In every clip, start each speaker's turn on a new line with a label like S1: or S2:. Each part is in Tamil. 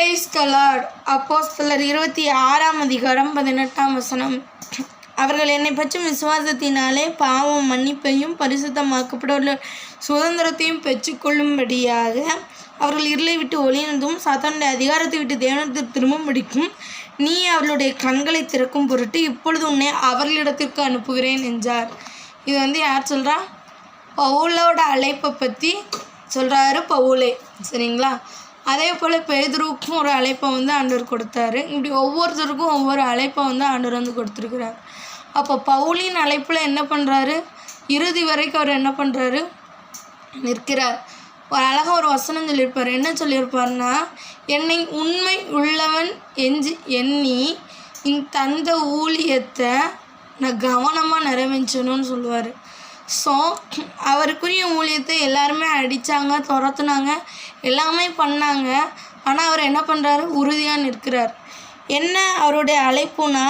S1: பிரைஸ் கலாட் அப்போஸ்தலர் இருபத்தி ஆறாம் அதிகாரம் பதினெட்டாம் வசனம். அவர்கள் என்னை பற்றும் விசுவாசத்தினாலே பாவம் மன்னிப்பையும் பரிசுத்தமாக்கப்பட சுதந்திரத்தையும் பெற்றுக்கொள்ளும்படியாக அவர்கள் இருளை விட்டு ஒளிந்ததும் சாத்தானுடைய அதிகாரத்தை விட்டு தேவனத்தில் திரும்பும்படிக்கும் நீ அவர்களுடைய கண்களை திறக்கும் பொருட்டு இப்பொழுது உன்னை அவர்களிடத்திற்கு அனுப்புகிறேன் என்றார். இது வந்து யார் சொல்கிறா பவுலோட அழைப்பை பற்றி சொல்கிறாரு பவுலே. சரிங்களா? அதே போல் பேதுருவுக்கும் ஒரு அழைப்பை வந்து ஆண்டவர் கொடுத்தாரு. இப்படி ஒவ்வொருத்தருக்கும் ஒவ்வொரு அழைப்பை வந்து ஆண்டவர் வந்து கொடுத்துருக்குறார். அப்போ பவுலின் அழைப்பில் என்ன பண்ணுறாரு இறுதி வரைக்கும் அவர் என்ன பண்ணுறாரு நிற்கிறார். ஒரு அழகாக ஒரு வசனம் சொல்லியிருப்பார். என்ன சொல்லியிருப்பார்னா என்னை உண்மை உள்ளவன் எஞ்சி எண்ணி இந்த தந்த ஊழியத்தை நான் கவனமாக நிறைவேற்றணும்னு சொல்லுவார். ஸோ அவருக்குரிய ஊழியத்தை எல்லாருமே அடித்தாங்க துரத்துனாங்க எல்லாமே பண்ணாங்க. ஆனால் அவர் என்ன பண்ணுறாரு உறுதியாக நிற்கிறார். என்ன அவருடைய அழைப்புனா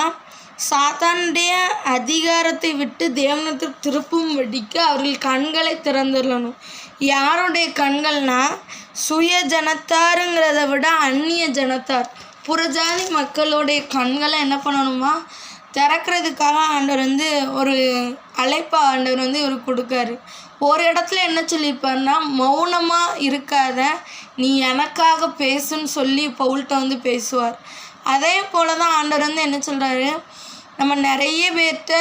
S1: சாத்தானுடைய அதிகாரத்தை விட்டு தேவனத்திற்கு திருப்பும் வடிக்க அவர்கள் கண்களை திறந்துடணும் யாருடைய கண்கள்னா சுய ஜனத்தாருங்கிறத விட அந்நிய ஜனத்தார். புறஜாதி மக்களுடைய கண்களை என்ன பண்ணணுமா? திறக்கிறதுக்காக ஆண்டவர் வந்து ஒரு அழைப்பை ஆண்டவர் வந்து இவர் கொடுக்காரு. ஒரு இடத்துல என்ன சொல்லியிருப்பாருன்னா மௌனமாக இருக்காத நீ எனக்காக பேசுன்னு சொல்லி பவுல்கிட்ட வந்து பேசுவார். அதே போல் தான் ஆண்டவர் வந்து என்ன சொல்கிறாரு நம்ம நிறைய பேர்கிட்ட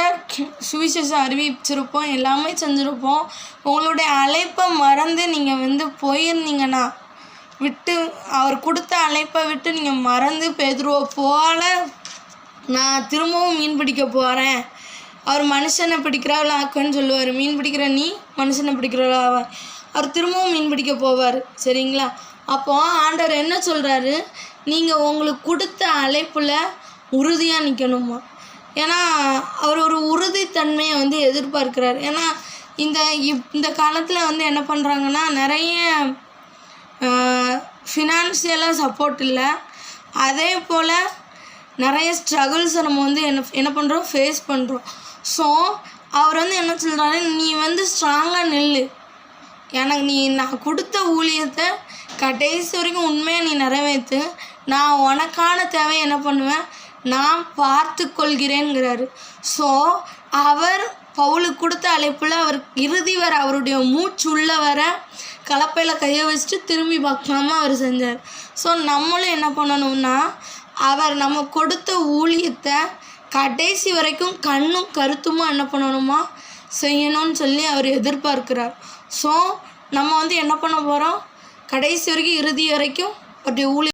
S1: சுவிசேஷம் அறிவிச்சிருப்போம் எல்லாமே செஞ்சுருப்போம். உங்களுடைய அழைப்பை மறந்து நீங்கள் வந்து போயிருந்தீங்கன்னா விட்டு அவர் கொடுத்த அழைப்பை விட்டு நீங்கள் மறந்து பேதுருவ போல நான் திரும்பவும் மீன் பிடிக்க போகிறேன் அவர் மனுஷனை பிடிக்கிறவள ஆக்குன்னு சொல்லுவார். மீன் பிடிக்கிற நீ மனுஷனை பிடிக்கிறவளா அவர் திரும்பவும் மீன் பிடிக்க போவார். சரிங்களா? அப்போ ஆண்டவர் என்ன சொல்கிறாரு நீங்கள் உங்களுக்கு கொடுத்த அழைப்பில் உறுதியாக நிற்கணுமா ஏன்னா அவர் ஒரு உறுதித்தன்மையை வந்து எதிர்பார்க்கிறார். ஏன்னா இந்த இப் இந்த காலத்தில் வந்து என்ன பண்ணுறாங்கன்னா நிறைய ஃபினான்ஷியலாக சப்போர்ட் இல்லை. அதே போல் நிறைய ஸ்ட்ரகிள்ஸை நம்ம வந்து என்ன என்ன பண்ணுறோம் ஃபேஸ் பண்ணுறோம் ஸோ அவர் வந்து என்ன சொல்கிறாரு நீ வந்து ஸ்ட்ராங்காக நில்லு. எனக்கு நீ நான் கொடுத்த ஊழியத்தை கடைசி வரைக்கும் உண்மையாக நீ நிறைவேற்று நான் உனக்கான தேவை என்ன பண்ணுவேன்? நான் பார்த்து கொள்கிறேங்கிறாரு ஸோ அவர் பவுலுக்கு கொடுத்த அழைப்பில் அவர் இறுதி வர அவருடைய மூச்சு உள்ள வர கலப்பையில் கையை வச்சுட்டு திரும்பி பார்க்காம அவர் செஞ்சார். ஸோ நம்மளும் என்ன பண்ணணும்னா அவர் நம்ம கொடுத்த ஊழியத்தை கடைசி வரைக்கும் கண்ணும் கருத்துமா என்ன பண்ணணுமா? செய்யணும்னு சொல்லி அவர் எதிர்பார்க்கிறார். ஸோ நம்ம வந்து என்ன பண்ண போகிறோம் கடைசி வரைக்கும் இறுதி வரைக்கும் அவருடைய ஊழி